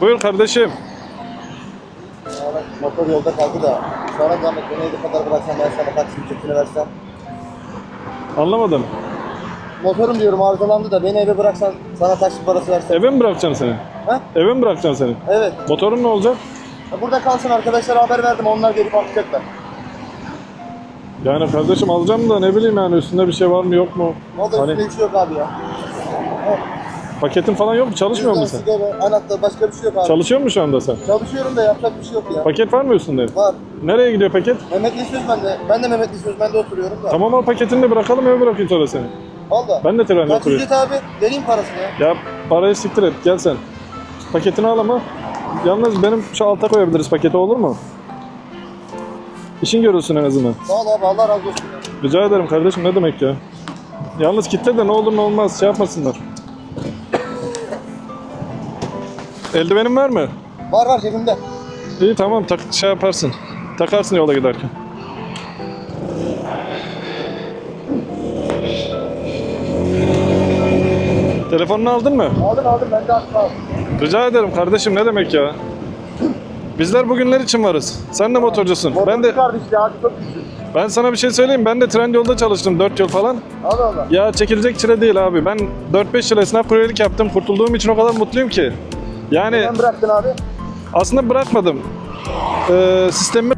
Buyur kardeşim. Motor yolda kaldı da. Sonra zahmet beni evde kadar bıraksan ben sana taksi ücretini versem. Anlamadım. Motorum diyorum arızalandı da beni eve bıraksan sana taksi parası versem. Eve mi bırakacaksın seni? Ha? Eve mi bırakacaksın seni? Evet. Motorun ne olacak? Ya Burada kalsın arkadaşlara haber verdim onlar gelip alacaklar. Yani kardeşim alacağım da ne bileyim yani üstünde bir şey var mı yok mu? Oldu Hani üstünde şey yok abi ya. Paketin falan yok mu? Çalışmıyor mu sen? Sigara, anahtar başka bir şey yok abi. Çalışıyor mu şu anda sen? Çalışıyorum da yapacak bir şey yok ya. Paket var mı üstünde? Var. Nereye gidiyor paket? Mehmetli Sözmen'de. Ben de Mehmetli Sözmen'de oturuyorum da. Tamam al paketini de bırakalım eve bırakayım sonra seni. Valla. Ben de trende Kaç oturuyorum. ücret abi? Vereyim parasını ya. Ya parayı siktir et gel sen. Paketini al ama. Yalnız benim şu alta koyabiliriz paketi olur mu? İşin görülsün en azından. Sağ ol abi Allah razı olsun. ya. Rica ederim kardeşim ne demek ya. Yalnız kitle de ne olur ne olmaz şey yapmasınlar. Eldivenin var mı? Var var cebimde. İyi tamam tak, şey yaparsın. Takarsın yola giderken. Telefonunu aldın mı? Aldım aldım ben de aldım. Rica ederim kardeşim ne demek ya. Bizler bugünler için varız. Sen de motorcusun. Ben de kardeş ya çok güzel. ben sana bir şey söyleyeyim. Ben de Trendyol'da çalıştım 4 yıl falan. Allah Allah. Ya çekilecek çile değil abi. Ben 4-5 yıl esnaf kuryelik yaptım. Kurtulduğum için o kadar mutluyum ki. Yani Sen bıraktın abi. aslında bırakmadım. Ee, sistemi